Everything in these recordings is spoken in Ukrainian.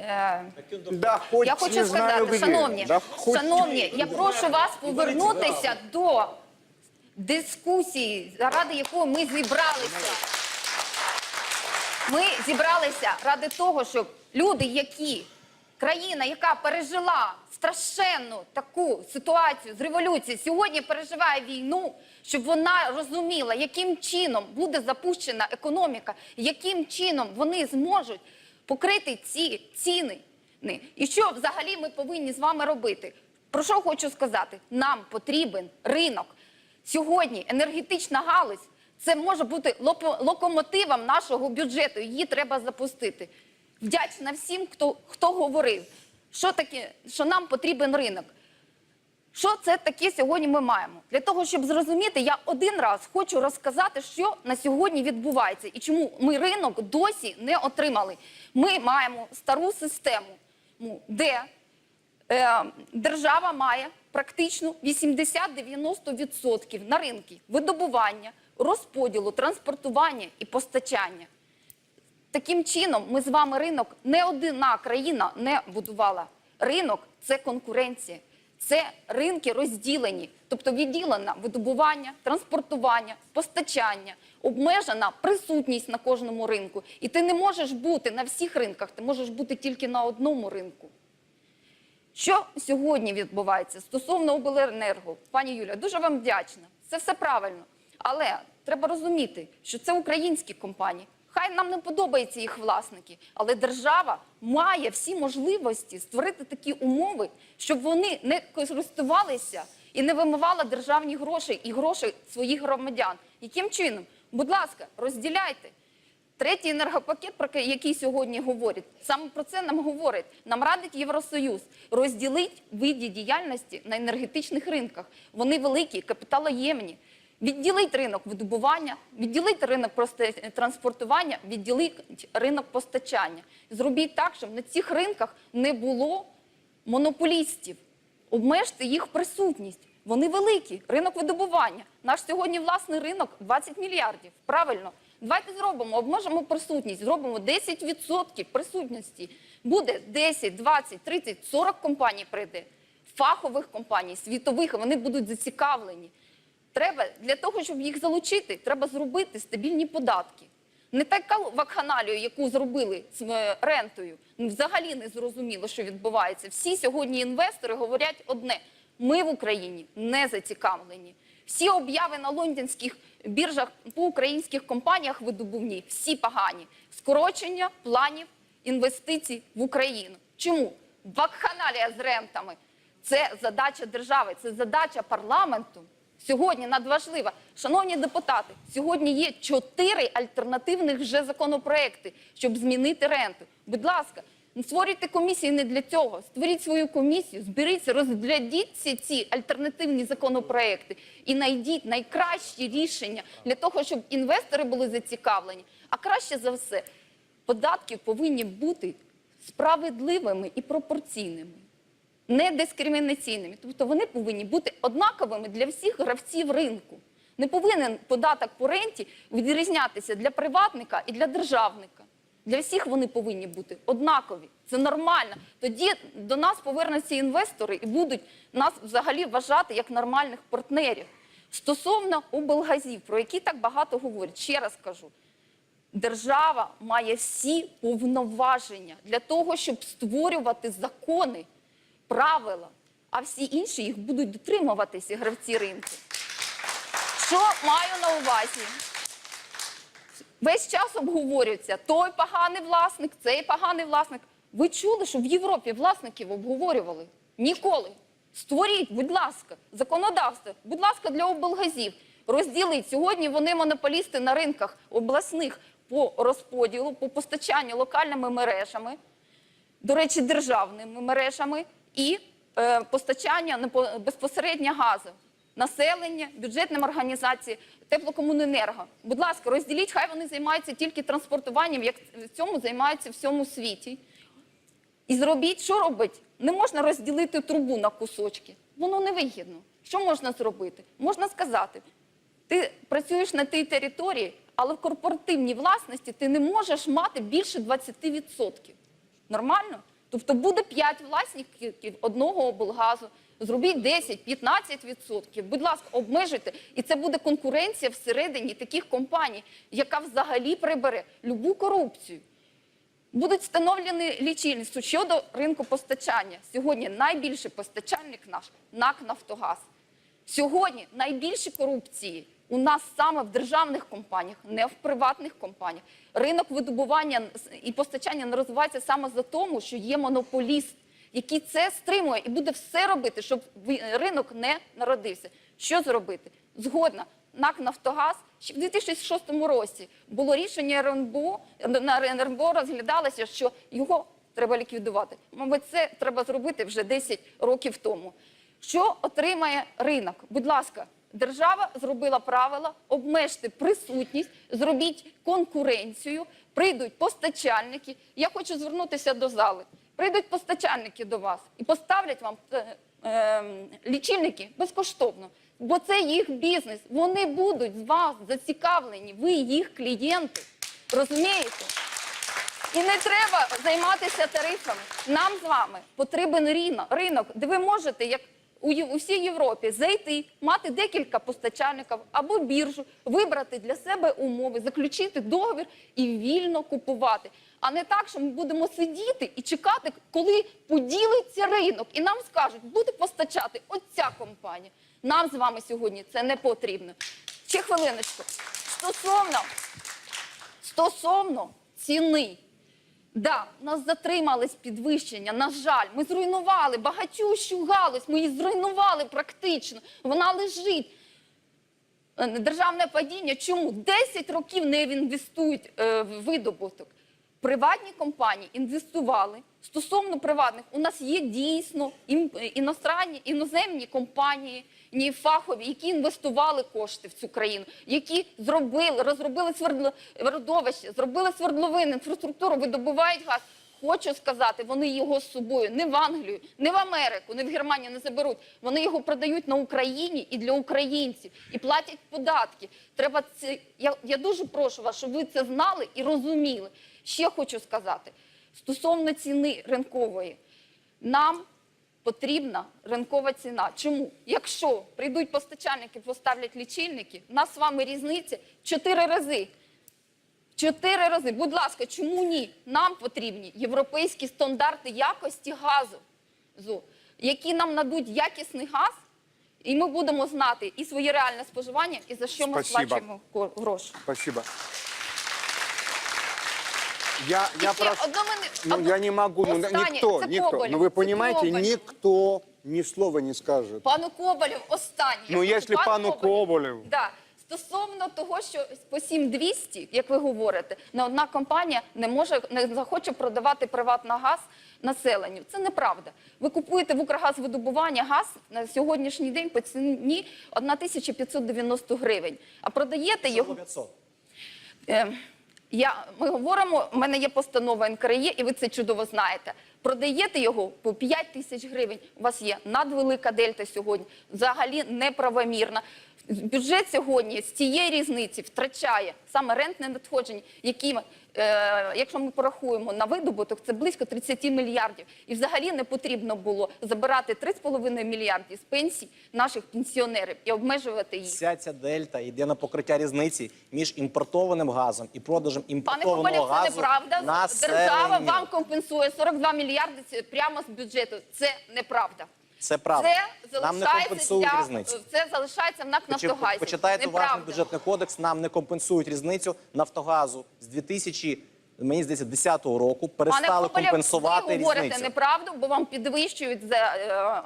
Е, Да, хоть я хочу не знаю сказати, где. шановні, Да хоть- шановні, я прошу вас повернутися до дискусії, заради якої ми зібралися. Ми зібралися ради того, щоб люди, які країна, яка пережила страшенну таку ситуацію з революцією, сьогодні переживає війну, щоб вона розуміла, яким чином буде запущена економіка, яким чином вони зможуть покрити ці ціни. І що взагалі ми повинні з вами робити? Про що хочу сказати? Нам потрібен ринок. Сьогодні енергетична галузь це може бути локомотивом нашого бюджету. Її треба запустити. Вдячна всім, хто, хто говорив, що таке, що нам потрібен ринок. Що це таке сьогодні ми маємо? Для того, щоб зрозуміти, я один раз хочу розказати, що на сьогодні відбувається і чому ми ринок досі не отримали. Ми маємо стару систему, де е, держава має практично 80-90% на ринки видобування, розподілу, транспортування і постачання. Таким чином, ми з вами ринок не одна країна не будувала. Ринок це конкуренція, це ринки розділені, тобто відділено видобування, транспортування, постачання, обмежена присутність на кожному ринку. І ти не можеш бути на всіх ринках, ти можеш бути тільки на одному ринку. Що сьогодні відбувається стосовно обленерго, пані Юля, дуже вам вдячна. Це все правильно. Але треба розуміти, що це українські компанії. Хай нам не подобаються їх власники, але держава має всі можливості створити такі умови, щоб вони не користувалися і не вимивали державні гроші і гроші своїх громадян. Яким чином? Будь ласка, розділяйте. Третій енергопакет, про який сьогодні говорять, саме про це нам говорить. Нам радить Євросоюз розділить види діяльності на енергетичних ринках. Вони великі, капіталоємні. Відділить ринок видобування, відділить ринок транспортування, відділить ринок постачання. Зробіть так, щоб на цих ринках не було монополістів. Обмежте їх присутність. Вони великі. Ринок видобування. Наш сьогодні власний ринок 20 мільярдів. Правильно. Давайте зробимо, обмежимо присутність, зробимо 10% присутності. Буде 10, 20, 30, 40 компаній прийде. Фахових компаній, світових, вони будуть зацікавлені. Треба для того, щоб їх залучити, треба зробити стабільні податки. Не таку вакханалію, яку зробили з е, рентою. Ну, взагалі не зрозуміло, що відбувається. Всі сьогодні інвестори говорять одне: ми в Україні не зацікавлені. Всі обяви на лондонських біржах по українських компаніях видобувні, всі погані. Скорочення планів інвестицій в Україну. Чому? Вакханалія з рентами. Це задача держави, це задача парламенту. Сьогодні надважлива. Шановні депутати, сьогодні є чотири альтернативних вже законопроекти, щоб змінити ренту. Будь ласка, створюйте комісії не для цього. Створіть свою комісію, зберіться, розглядіть ці, ці альтернативні законопроекти і знайдіть найкращі рішення для того, щоб інвестори були зацікавлені. А краще за все, податки повинні бути справедливими і пропорційними не дискримінаційними. Тобто вони повинні бути однаковими для всіх гравців ринку. Не повинен податок по ренті відрізнятися для приватника і для державника. Для всіх вони повинні бути однакові. Це нормально. Тоді до нас повернуться інвестори і будуть нас взагалі вважати як нормальних партнерів. Стосовно облгазів, про які так багато говорять, ще раз кажу. Держава має всі повноваження для того, щоб створювати закони, правила, а всі інші їх будуть дотримуватися гравці ринку. Що маю на увазі? Весь час обговорюється той поганий власник, цей поганий власник. Ви чули, що в Європі власників обговорювали? Ніколи. Створіть, будь ласка, законодавство, будь ласка, для облгазів. Розділіть. Сьогодні вони монополісти на ринках обласних по розподілу, по постачанню локальними мережами, до речі, державними мережами і е, постачання безпосередньо газу. Населення, бюджетним організації, теплокомуненерго. Будь ласка, розділіть, хай вони займаються тільки транспортуванням, як в цьому займаються в всьому світі. І зробіть, що робить? Не можна розділити трубу на кусочки. Воно невигідно. Що можна зробити? Можна сказати, ти працюєш на тій території, але в корпоративній власності ти не можеш мати більше 20%. Нормально? Тобто буде 5 власників одного облгазу. Зробіть 10-15%. Будь ласка, обмежуйте. І це буде конкуренція всередині таких компаній, яка взагалі прибере любу корупцію. Будуть встановлені лічильництво щодо ринку постачання. Сьогодні найбільший постачальник наш НАК Нафтогаз. Сьогодні найбільше корупції у нас саме в державних компаніях, не в приватних компаніях. Ринок видобування і постачання не розвивається саме за тому, що є монополіст, який це стримує і буде все робити, щоб ринок не народився. Що зробити? Згодна. НАК Нафтогаз ще в 2006 році було рішення РНБО, на РНБО розглядалося, що його треба ліквідувати. Мабуть, це треба зробити вже 10 років тому. Що отримає ринок? Будь ласка, держава зробила правила, обмежте присутність, зробіть конкуренцію, прийдуть постачальники. Я хочу звернутися до зали. Прийдуть постачальники до вас і поставлять вам е, е, лічильники безкоштовно. Бо це їх бізнес. Вони будуть з вас зацікавлені. Ви їх клієнти. Розумієте? І не треба займатися тарифами. Нам з вами потрібен ринок, де ви можете, як у, у всій Європі, зайти, мати декілька постачальників або біржу, вибрати для себе умови, заключити договір і вільно купувати. А не так, що ми будемо сидіти і чекати, коли поділиться ринок, і нам скажуть, буде постачати оця компанія. Нам з вами сьогодні це не потрібно. Ще хвилиночку. Стосовно Стосовно ціни. Да, нас затримались підвищення. На жаль, ми зруйнували багатющу галузь, ми її зруйнували практично. Вона лежить. Е, Державне падіння. Чому 10 років не інвестують е, в видобуток? Приватні компанії інвестували. Стосовно приватних, у нас є дійсно іностранні, іноземні компанії, ні фахові, які інвестували кошти в цю країну, які зробили, розробили свердло, родовище, зробили свердловини, інфраструктуру, видобувають газ. Хочу сказати, вони його з собою не в Англію, не в Америку, не в Германію не заберуть. Вони його продають на Україні і для українців, і платять податки. Треба це. Я, я дуже прошу вас, щоб ви це знали і розуміли. Ще хочу сказати стосовно ціни ринкової. Нам потрібна ринкова ціна. Чому? Якщо прийдуть постачальники, поставлять лічильники, у нас з вами різниця чотири рази. Чотири рази. Будь ласка, чому ні? Нам потрібні європейські стандарти якості газу, які нам надуть якісний газ, і ми будемо знати і своє реальне споживання, і за що ми Спасибо. сплачуємо гроші. Спасибо. Я, я прошу... одну мини- Ну, я не могу, ну, Останнє, никто, це никто. Коболєв, Ну, вы це понимаете, Коболєв. никто ни слова не скажет. Пану Коболєв, останнє. Ну, Я якщо кажу, пану Коболєву. Да. Стосовно того, що по 7200, як ви говорите, не одна компанія не може не захоче продавати приватний газ населенню. Це неправда. Ви купуєте в Укргазвидобування газ на сьогоднішній день по ціні 1590 гривень, а продаєте його. 500. Е, я, ми говоримо, в мене є постанова НКРЄ, і ви це чудово знаєте. Продаєте його по 5 тисяч гривень. У вас є надвелика дельта сьогодні, взагалі неправомірна. Бюджет сьогодні з цієї різниці втрачає саме рентне надходження, які, е, якщо ми порахуємо на видобуток, це близько 30 мільярдів. І взагалі не потрібно було забирати 3,5 мільярдів з пенсій наших пенсіонерів і обмежувати їх. Вся ця дельта йде на покриття різниці між імпортованим газом і продажем Пане імпортованого Коболєв, це неправда. населенню. Держава вам компенсує 42 мільярди прямо з бюджету. Це неправда. Це правда. Це Нам не компенсують для- різницю. Це залишається в НАК Нафтогазі. Почитайте уважно бюджетний кодекс. Нам не компенсують різницю Нафтогазу з 2000, мені здається, 10 року перестали Пане Коболєв, компенсувати ви говорите різницю. неправду, бо вам підвищують за е,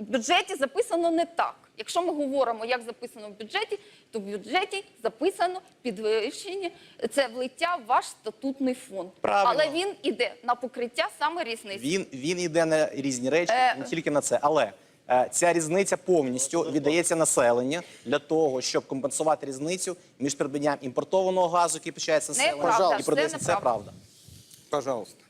в бюджеті записано не так. Якщо ми говоримо, як записано в бюджеті, то в бюджеті записано підвищення, це влиття в ваш статутний фонд. Правильно. Але він іде на покриття саме різниці. Він він йде на різні речі, Е. не тільки на це. Але е, ця різниця повністю віддається населенню для того, щоб компенсувати різницю між придбанням імпортованого газу, який почається населення, і це продається. Це правда. Пожалуйста.